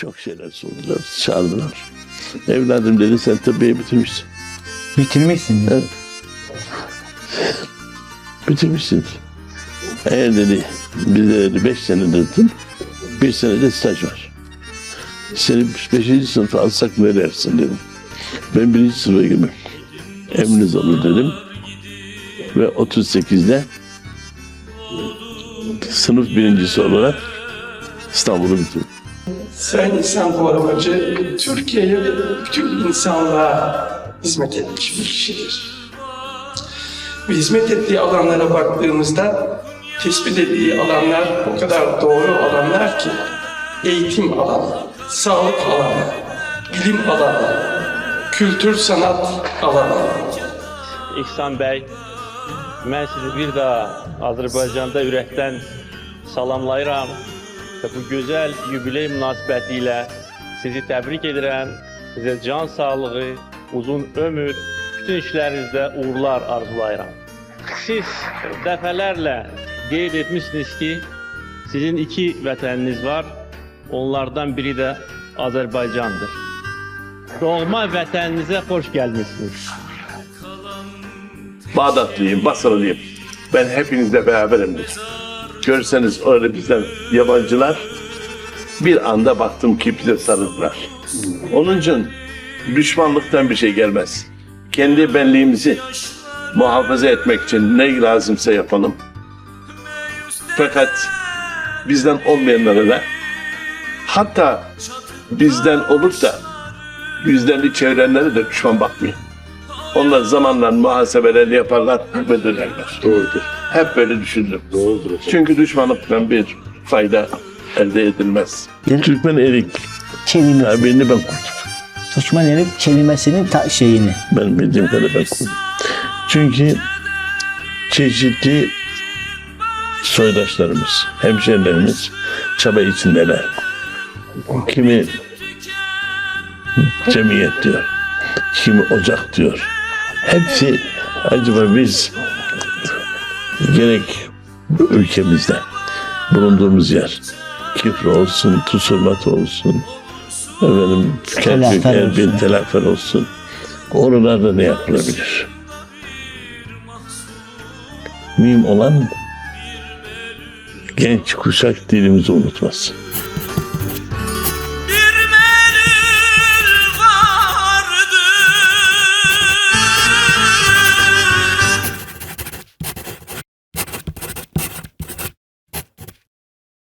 Çok şeyler sordular, çağırdılar. Evladım dedi sen tıbbiye bitirmişsin. Bitirmişsin. Evet. Bitirmişsin. Eğer dedi bize dedi beş sene dedim, bir sene de staj var. Seni beşinci sınıfa alsak ne dersin dedim. Ben birinci sınıfa girmem. Emriniz olur dedim. Ve 38'de sınıf birincisi olarak İstanbul'u bitirdim. Sayın İhsan Kovalamacı, Türkiye'ye ve bütün insanlığa hizmet etmiş bir kişidir. Ve hizmet ettiği alanlara baktığımızda tespit ettiği alanlar o kadar doğru alanlar ki eğitim alanı, sağlık alanı, bilim alanı, kültür sanat alanı, İhsan bəy, mən sizi bir daha Azərbaycanda ürəkdən salamlayıram və bu gözəl yubiley münasibəti ilə sizi təbrik edirəm. Sizə can sağlığı, uzun ömür, bütün işlərinizdə uğurlar arzulayıram. Siz dəfələrlə qeyd etmişsiniz ki, sizin iki vətəniniz var. Onlardan biri də Azərbaycandır. Doğma vətəninizə xoş gəlmisiniz. Bağdatlıyım, Basralıyım. Ben hepinizle beraberimdir. Görseniz öyle bizden yabancılar bir anda baktım ki bize sarıldılar. Onun için düşmanlıktan bir şey gelmez. Kendi benliğimizi muhafaza etmek için ne lazımsa yapalım. Fakat bizden olmayanlara da hatta bizden olup da yüzlerini çevirenlere de düşman bakmayın. Onlar zamanla muhasebelerini yaparlar ve dönerler. Doğrudur. Hep böyle düşünürüm. Doğrudur. Çünkü düşmanlıktan bir fayda elde edilmez. Türkmen erik. Kelimesi. Ya birini ben kurdum. Türkmen erik kelimesinin ta şeyini. Ben bildiğim kadar ben kurdum. Çünkü çeşitli soydaşlarımız, hemşerilerimiz çaba içindeler. Kimi cemiyet diyor, kimi ocak diyor. Hepsi acaba biz gerek ülkemizde bulunduğumuz yer Kifre olsun, Tusurmat olsun, efendim Kerkük, Erbil, olsun. Telafer olsun. Oralarda ne yapılabilir? Mühim olan genç kuşak dilimizi unutmasın.